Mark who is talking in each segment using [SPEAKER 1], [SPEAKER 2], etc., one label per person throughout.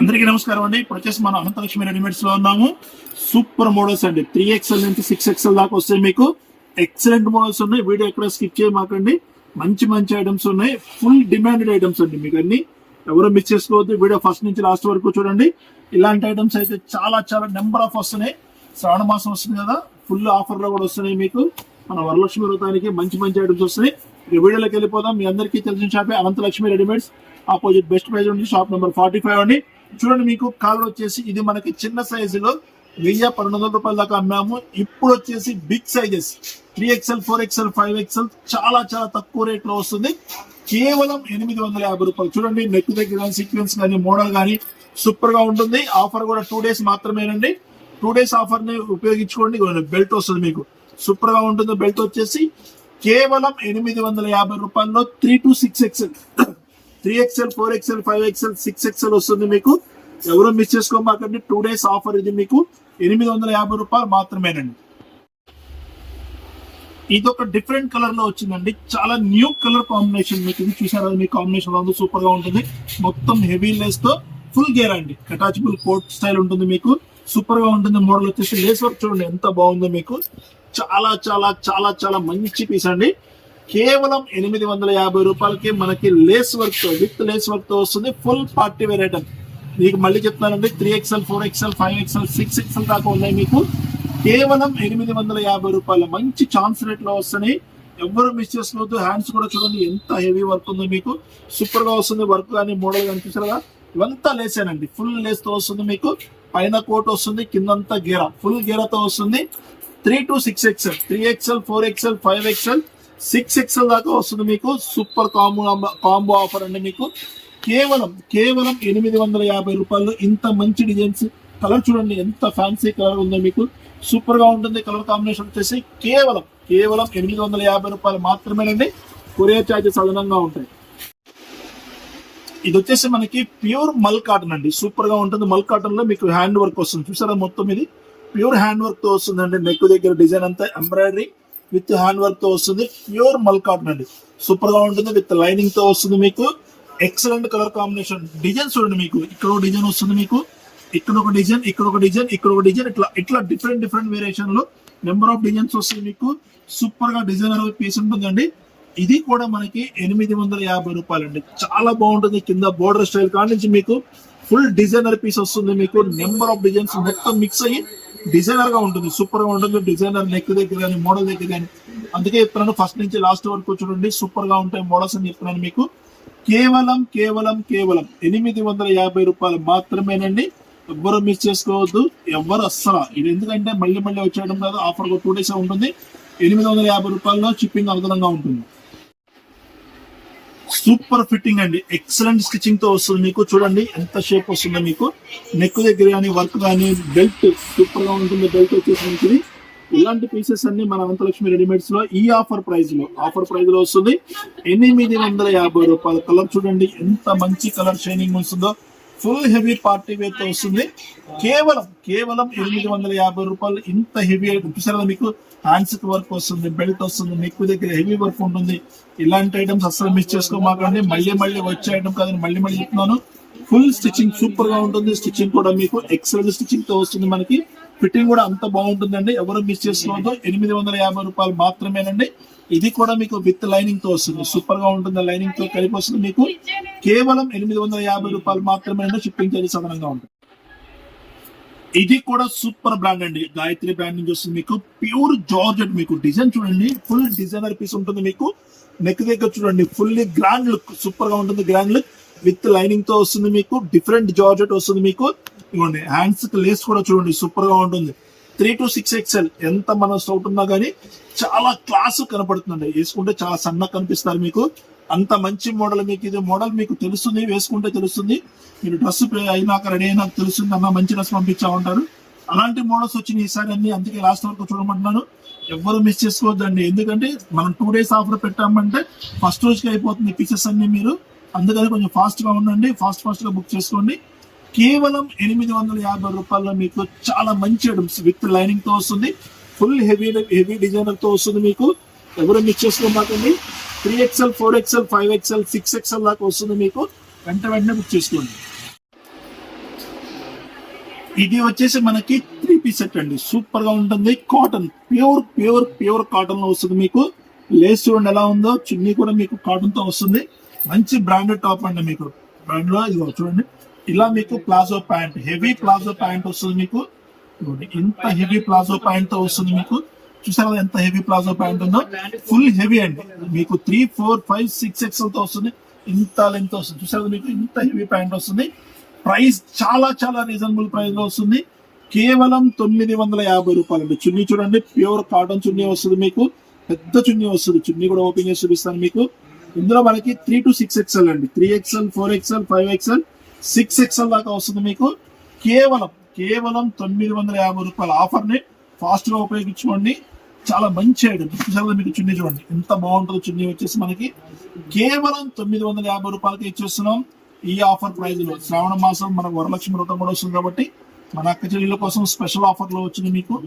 [SPEAKER 1] అందరికీ నమస్కారం అండి. ఇప్పుడు వచ్చేసి మనం అనంతలక్ష్మి రెడీమేడ్స్లో ఉన్నాము. సూపర్ మోడల్స్ అండి. త్రీ ఎక్స్ఎల్ నుంచి సిక్స్ ఎక్స్ఎల్ దాకా వస్తాయి మీకు. ఎక్సలెంట్ మోడల్స్ ఉన్నాయి. వీడియో ఎక్కడ స్కిప్ చేయమాకండి మంచి మంచి ఐటమ్స్ ఉన్నాయి. ఫుల్ డిమాండెడ్ ఐటమ్స్ అండి మీకు అన్ని. ఎవరు మిస్ చేసుకోవద్దు. వీడియో ఫస్ట్ నుంచి లాస్ట్ వరకు చూడండి. ఇలాంటి ఐటమ్స్ అయితే చాలా చాలా నెంబర్ ఆఫ్ వస్తున్నాయి. శ్రావణ మాసం వస్తుంది కదా. ఫుల్ ఆఫర్లో కూడా వస్తున్నాయి మీకు. మన వరలక్ష్మి వ్రతానికి మంచి మంచి ఐటమ్స్ వస్తున్నాయి. వీడియోలోకి వెళ్ళిపోదాం. మీ అందరికీ తెలిసిన షాపే Anantalakshmi readymades. Opposite Best Price ఉంది. షాప్ నెంబర్ ఫార్టీ ఫైవ్ అండి. చూడండి మీకు కాలర్ వచ్చేసి ఇది మనకి చిన్న సైజులో వెయ్యి పన్నెండు వందల రూపాయల దాకా అమ్మాము. ఇప్పుడు వచ్చేసి big sizes. Three XL four XL five XL చాలా చాలా తక్కువ రేట్లో వస్తుంది. కేవలం ఎనిమిది వందల యాభై రూపాయలు. చూడండి నెక్ దగ్గర కానీ సీక్వెన్స్ కానీ మోడల్ కానీ సూపర్గా ఉంటుంది. ఆఫర్ కూడా టూ డేస్ మాత్రమేనండి. టూ డేస్ ఆఫర్ని ఉపయోగించుకోండి. బెల్ట్ వస్తుంది మీకు. సూపర్గా ఉంటుంది. బెల్ట్ వచ్చేసి కేవలం ఎనిమిది వందల యాభై రూపాయల్లో three two six XL three XL four XL five XL six XL వస్తుంది మీకు. ఎవరు మిస్ చేసుకోమాకండి టూ డేస్ ఆఫర్ ఇది మీకు. ఎనిమిది వందల యాభై రూపాయలు మాత్రమేనండి. ఇది ఒక డిఫరెంట్ కలర్లో వచ్చిందండి. చాలా న్యూ కలర్ కాంబినేషన్ మీకు. ఇది చూసారా మీ కాంబినేషన్ ఉంది సూపర్గా ఉంటుంది. మొత్తం హెవీ లేస్తో ఫుల్ గేర్ అండి. అటాచబుల్ కోట్ స్టైల్ ఉంటుంది మీకు. సూపర్గా ఉంటుంది మోడల్ వచ్చేసి. లేస్ వర్క్ చూడండి ఎంత బాగుందో మీకు. చాలా చాలా చాలా చాలా మంచి పీస్ అండి. కేవలం ఎనిమిది వందల యాభై రూపాయలకి మనకి లేస్ వర్క్తో విత్ లేస్ వర్క్తో వస్తుంది ఫుల్ పార్టీ వేర్ ఐటమ్. మీకు మళ్ళీ చెప్తానండి three XL four XL five XL six XL దాకా ఉన్నాయి మీకు. కేవలం ఎనిమిది వందల యాభై రూపాయల మంచి ఛాన్స్ రేట్లో వస్తున్నాయి. ఎవరు మిస్ చేసుకోవద్దు హ్యాండ్స్ కూడా చూడండి ఎంత హెవీ వర్క్ ఉందో మీకు. సూపర్గా వస్తుంది వర్క్ కానీ మోడల్ కానీ చూసారా ఇవంతా లేసేనండి ఫుల్ లేస్తో వస్తుంది మీకు. పైన కోట్ వస్తుంది కిందంతా గేరా ఫుల్ గేరాతో వస్తుంది. Three to six XL three XL four XL five XL six XL దాకా వస్తుంది మీకు. సూపర్ కాంబో కాంబో ఆఫర్ అండి మీకు. కేవలం కేవలం ఎనిమిది వందల యాభై రూపాయలు ఇంత మంచి డిజైన్స్ కలర్ చూడండి ఎంత ఫ్యాన్సీ కలర్ ఉందో మీకు. సూపర్గా ఉంటుంది కలర్ కాంబినేషన్ వచ్చేసి కేవలం కేవలం ఎనిమిది వందల యాభై రూపాయలు మాత్రమేనండి. కొరియర్ ఛార్జెస్ అదనంగా ఉంటాయి. ఇది వచ్చేసి మనకి ప్యూర్ మల్ కాటన్ అండి. సూపర్గా ఉంటుంది మల్ కాటన్లో మీకు హ్యాండ్ వర్క్ వస్తుంది. చూసారా మొత్తం ఇది? ప్యూర్ హ్యాండ్ వర్క్తో వస్తుంది అండి నెక్ దగ్గర డిజైన్ అంతా ఎంబ్రాయిడరీ విత్ హ్యాండ్ వర్క్తో వస్తుంది. ప్యూర్ మల్ కాటన్ అండి. సూపర్గా ఉంటుంది విత్ లైనింగ్తో వస్తుంది మీకు. ఎక్సలెంట్ కలర్ కాంబినేషన్ డిజైన్ చూడండి మీకు. ఇక్కడ ఒక డిజైన్ వస్తుంది మీకు. ఇక్కడ ఒక డిజైన్ ఇక్కడ ఒక డిజైన్ ఇక్కడ ఒక డిజైన్ ఇట్లా ఇట్లా డిఫరెంట్ డిఫరెంట్ వేరియేషన్లో నెంబర్ ఆఫ్ డిజైన్స్ వస్తుంది మీకు. సూపర్గా డిజైనర్ పీస్ ఉంటుందండి. ఇది కూడా మనకి ఎనిమిది వందల యాభై రూపాయలు అండి చాలా బాగుంటుంది. కింద బోర్డర్ స్టైల్ కాడి నుంచి మీకు ఫుల్ డిజైనర్ పీస్ వస్తుంది మీకు. నెంబర్ ఆఫ్ డిజైన్స్ మొత్తం మిక్స్ అయ్యి డిజైనర్గా ఉంటుంది సూపర్గా ఉంటుంది. డిజైనర్ నెక్ దగ్గర కానీ మోడల్ దగ్గర కానీ అందుకే చెప్తున్నాను ఫస్ట్ నుంచి లాస్ట్ వరకు చూడండి సూపర్గా ఉంటాయి మోడల్స్ అని చెప్తున్నాను మీకు. కేవలం కేవలం కేవలం ఎనిమిది వందల యాభై రూపాయలు మాత్రమేనండి. ఎవ్వరు మిస్ చేసుకోవద్దు ఎవ్వరు అస్సలు. ఇది ఎందుకంటే మళ్ళీ మళ్ళీ వచ్చేయడం కాదు ఆఫర్ ఒక టూ డేస్ ఉంటుంది. ఎనిమిది వందల యాభై రూపాయల్లో షిప్పింగ్ అనుగుణంగా ఉంటుంది. సూపర్ ఫిట్టింగ్ అండి. ఎక్సలెంట్ స్టిచ్చింగ్తో వస్తుంది మీకు. చూడండి ఎంత షేప్ వస్తుందో మీకు. నెక్ దగ్గర కానీ వర్క్ కానీ బెల్ట్ సూపర్గా ఉంటుంది. బెల్ట్ వచ్చేసి మీకు ఇలాంటి పీసెస్ అన్ని మన అనంతలక్ష్మి రెడీమేడ్స్లో ఈ ఆఫర్ ప్రైస్లో ఆఫర్ ప్రైస్లో వస్తుంది. ఎనిమిది వందల యాభై రూపాయలు. కలర్ చూడండి ఎంత మంచి కలర్ షైనింగ్ వస్తుందో. ఫుల్ హెవీ పార్టీ వేర్తో వస్తుంది. కేవలం కేవలం ఎనిమిది వందల యాభై రూపాయలు ఇంత హెవీ చూసారా మీకు హ్యాండ్స్ వర్క్ వస్తుంది బెల్ట్ వస్తుంది నెక్ దగ్గర హెవీ వర్క్ ఉంటుంది. ఇలాంటి ఐటమ్స్ అసలు మిస్ చేసుకోమాకండి. మళ్ళీ మళ్ళీ వచ్చే ఐటమ్ కాదని మళ్ళీ మళ్ళీ చెప్తున్నాను. ఫుల్ స్టిచ్చింగ్ సూపర్గా ఉంటుంది. స్టిచ్చింగ్ కూడా మీకు ఎక్సలెంట్ స్టిచ్చింగ్తో వస్తుంది మనకి. ఫిట్టింగ్ కూడా అంత బాగుంటుందండి. ఎవరు మిస్ చేసుకోవద్దు. ఎనిమిది వందల యాభై రూపాయలు మాత్రమేనండి. ఇది కూడా మీకు విత్ లైనింగ్తో వస్తుంది. సూపర్గా ఉంటుంది లైనింగ్తో కలిపి వస్తుంది. మీకు కేవలం ఎనిమిది వందల యాభై రూపాయలు మాత్రమే షిప్పింగ్ చార్జెస్ అదనంగా ఉంటుంది. ఇది కూడా సూపర్ బ్రాండ్ అండి. గాయత్రి బ్రాండ్ నుంచి వస్తుంది మీకు. ప్యూర్ జార్జెట్ మీకు డిజైన్ చూడండి. ఫుల్ డిజైనర్ పీస్ ఉంటుంది మీకు. నెక్ దగ్గర చూడండి. Fully grand look. సూపర్గా ఉంటుంది గ్రాండ్ లుక్. విత్ లైనింగ్తో వస్తుంది మీకు. డిఫరెంట్ జార్జెట్ వస్తుంది మీకు. ఇవ్వండి. హ్యాండ్స్కి లేస్ కూడా చూడండి. సూపర్గా ఉంటుంది. త్రీ టు సిక్స్ ఎక్స్ఎల్ ఎంత మన స్టౌట్ ఉన్నా కానీ చాలా క్లాస్ కనపడుతుందండి. వేసుకుంటే చాలా సన్నగా కనిపిస్తారు మీకు. అంత మంచి మోడల్ మీకు ఇది మోడల్ మీకు తెలుస్తుంది వేసుకుంటే తెలుస్తుంది. మీరు డ్రెస్ అయినాక రెడీ అయినాక తెలుస్తుంది అన్న మంచి డ్రెస్ పంపించామంటారు అలాంటి మోడల్స్ వచ్చినాయి ఈసారి అన్ని. అందుకే లాస్ట్ వరకు చూడమంటున్నాను. ఎవ్వరు మిస్ చేసుకోవద్దండి. ఎందుకంటే మనం టూ డేస్ ఆఫర్ పెట్టామంటే ఫస్ట్ రోజుకి అయిపోతుంది పిక్చర్స్ అన్ని మీరు. అందుకని కొంచెం ఫాస్ట్గా ఉండండి. ఫాస్ట్ ఫాస్ట్గా బుక్ చేసుకోండి. కేవలం ఎనిమిది వందల యాభై రూపాయల్లో మీకు చాలా మంచి ఐటమ్స్ విత్ లైనింగ్తో వస్తుంది. ఫుల్ హెవీ హెవీ డిజైనర్తో వస్తుంది మీకు. ఎవరు mix చేసుకోమాకండి three XL four XL five XL six XL దాకా వస్తుంది మీకు. వెంట వెంటనే బుక్ చేసుకోండి. ఇది వచ్చేసి మనకి త్రీ పీస్ సెట్ అండి. సూపర్గా ఉంటుంది. కాటన్ ప్యూర్ ప్యూర్ ప్యూర్ కాటన్లో వస్తుంది మీకు. లేస్ చూడండి ఎలా ఉందో. చున్నీ కూడా మీకు కాటన్తో వస్తుంది. మంచి బ్రాండెడ్ టాప్ అండి మీకు. బ్రాండ్లో ఇది చూడండి. ఇలా మీకు palazzo pant heavy palazzo pant వస్తుంది మీకు. ఇంత హెవీ ప్లాజో ప్యాంట్ వస్తుంది మీకు. చూసారా ఎంత హెవీ ప్లాజో ప్యాంట్ ఉందో? ఫుల్ హెవీ అండి. మీకు త్రీ ఫోర్ ఫైవ్ సిక్స్ ఎక్స్ఎల్తో వస్తుంది. ఇంత లెంత్ వస్తుంది. చూసారా మీకు ఇంత హెవీ ప్యాంట్ వస్తుంది. ప్రైస్ చాలా చాలా రీజనబుల్ ప్రైస్లో వస్తుంది. కేవలం తొమ్మిది వందల యాభై రూపాయలు అండి చున్నీ చూడండి ప్యూర్ కాటన్ చున్నీ వస్తుంది మీకు. పెద్ద చున్నీ వస్తుంది. చున్నీ కూడా ఓపెన్ చేసి చూపిస్తాను మీకు. ఇందులో మనకి త్రీ టు సిక్స్ ఎక్స్ఎల్ అండి. Three XL four XL five XL six XL దాకా వస్తుంది మీకు. కేవలం కేవలం తొమ్మిది వందల యాభై రూపాయల ఆఫర్ని ఫాస్ట్గా ఉపయోగించుకోండి. చాలా మంచి ఐటమ్ చాలా మీకు చున్నీ చూడండి. ఎంత బాగుంటుందో చున్నీ వచ్చేసి మనకి. కేవలం తొమ్మిది వందల యాభై రూపాయలకి ఇచ్చేస్తున్నాం. ఈ ఆఫర్ ప్రైజ్లో. శ్రావణ మాసం మన వరలక్ష్మి వ్రతం కూడా వస్తుంది కాబట్టి మన అక్క చెల్లెల కోసం స్పెషల్ ఆఫర్లో వచ్చింది మీకు.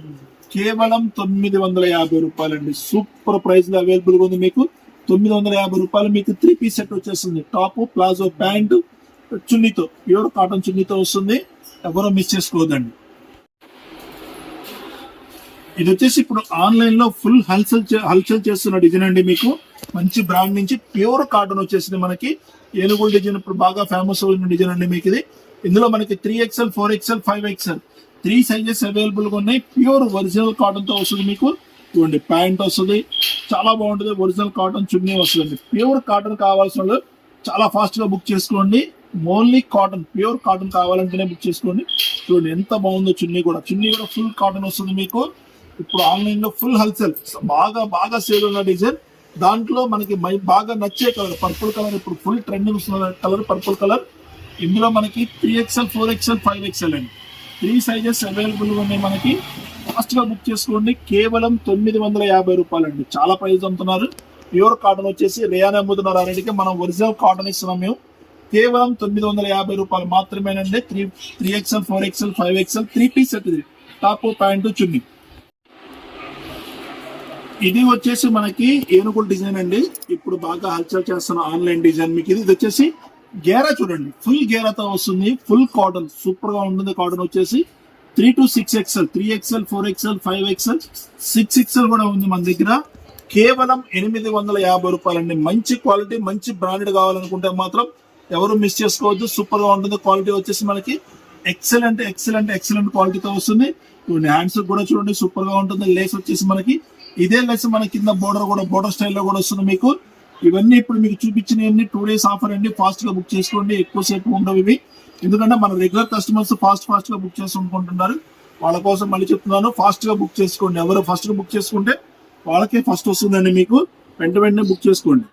[SPEAKER 1] కేవలం తొమ్మిది వందల యాభై రూపాయలండి. సూపర్ ప్రైజ్లో అవైలబుల్గా ఉంది మీకు. తొమ్మిది వందల యాభై రూపాయలు మీకు త్రీ పీస్ సెట్ వచ్చేస్తుంది. టాప్ ప్లాజో ప్యాంటు చున్నీతో ప్యూర్ కాటన్ చున్నీతో వస్తుంది ఎవరో మిస్ చేసుకోవద్దండి. ఇది వచ్చేసి ఇప్పుడు ఆన్లైన్లో ఫుల్ హల్చల్ చే- హల్చల్ చేస్తున్న డిజైన్ అండి మీకు. మంచి బ్రాండ్ నుంచి ప్యూర్ కాటన్ వచ్చేసింది మనకి. ఏనుగుల డిజైన్ ఇప్పుడు బాగా ఫేమస్ అయిన డిజైన్ అండి మీకు ఇది. ఇందులో మనకి three XL four XL five XL three sizes అవైలబుల్గా ఉన్నాయి. ప్యూర్ ఒరిజినల్ కాటన్తో వస్తుంది మీకు. చూడండి ప్యాంట్ వస్తుంది. చాలా బాగుంటుంది ఒరిజినల్ కాటన్ చున్నీ వస్తుంది ప్యూర్ కాటన్ కావాల్సిన వాళ్ళు చాలా ఫాస్ట్గా బుక్ చేసుకోండి. ఓన్లీ కాటన్ ప్యూర్ కాటన్ కావాలంటేనే బుక్ చేసుకోండి. చూడండి ఎంత బాగుందో చున్నీ కూడా. చున్నీ కూడా ఫుల్ కాటన్ వస్తుంది మీకు. ఇప్పుడు ఆన్లైన్లో ఫుల్ హల్సేల్ బాగా బాగా సేల్ ఉన్న డిజైన్ దాంట్లో మనకి మై బాగా నచ్చే కలర్ పర్పుల్ కలర్ ఇప్పుడు ఫుల్ ట్రెండింగ్ వస్తున్న కలర్ పర్పుల్ కలర్ ఇందులో మనకి three XL four XL five XL అండి. త్రీ సైజెస్ అవైలబుల్ ఉన్నాయి మనకి. ఫాస్ట్గా బుక్ చేసుకోండి. కేవలం తొమ్మిది వందల యాభై రూపాయలు అండి. చాలా ప్రైస్ అమ్ముతున్నారు. ప్యూర్ కాటన్ వచ్చేసి రేయాన్ అమ్ముతున్నారు. అనేది మనం ఒరిజినల్ కాటన్ ఇస్తున్నాం మేము. కేవలం తొమ్మిది వందల యాభై రూపాయలు మాత్రమేనండి. Three three XL four XL five XL three piece set ఇది టాప్ ప్యాంటు చున్నీ. ఇది వచ్చేసి మనకి ఏనుగుల డిజైన్ అండి. ఇప్పుడు బాగా హల్చల్ చేస్తున్న ఆన్లైన్ డిజైన్ మీకు ఇది. ఇది వచ్చేసి గేరా చూడండి. ఫుల్ గేరాతో వస్తుంది. Full cotton. సూపర్గా ఉంటుంది కాటన్ వచ్చేసి. Three to six XL. Three XL four XL five XL. Six XL కూడా ఉంది మన దగ్గర. కేవలం ఎనిమిది వందల యాభై రూపాయలండి. మంచి క్వాలిటీ మంచి బ్రాండెడ్ కావాలనుకుంటే మాత్రం ఎవరు మిస్ చేసుకోవద్దు సూపర్గా ఉంటుంది క్వాలిటీ వచ్చేసి మనకి ఎక్సలెంట్ ఎక్సలెంట్ ఎక్సలెంట్ క్వాలిటీతో వస్తుంది. చూడండి హ్యాండ్స్ కూడా చూడండి సూపర్గా ఉంటుంది. లేస్ వచ్చేసి మనకి ఇదే లెస్ మన కింద బోర్డర్ కూడా బోర్డర్ స్టైల్లో కూడా వస్తుంది మీకు. ఇవన్నీ ఇప్పుడు మీకు చూపించినవన్నీ టూ డేస్ ఆఫర్ అండి. ఫాస్ట్గా బుక్ చేసుకోండి ఎక్కువసేపు ఉండవు ఇవి. ఎందుకంటే మన రెగ్యులర్ కస్టమర్స్ ఫాస్ట్ ఫాస్ట్గా బుక్ చేసుకుంటున్నారు వాళ్ళ కోసం మళ్ళీ చెప్తున్నాను ఫాస్ట్గా బుక్ చేసుకోండి. ఎవరు ఫస్ట్గా బుక్ చేసుకుంటే వాళ్ళకే ఫస్ట్ వస్తుందండి మీకు. వెంట వెంటనే బుక్ చేసుకోండి.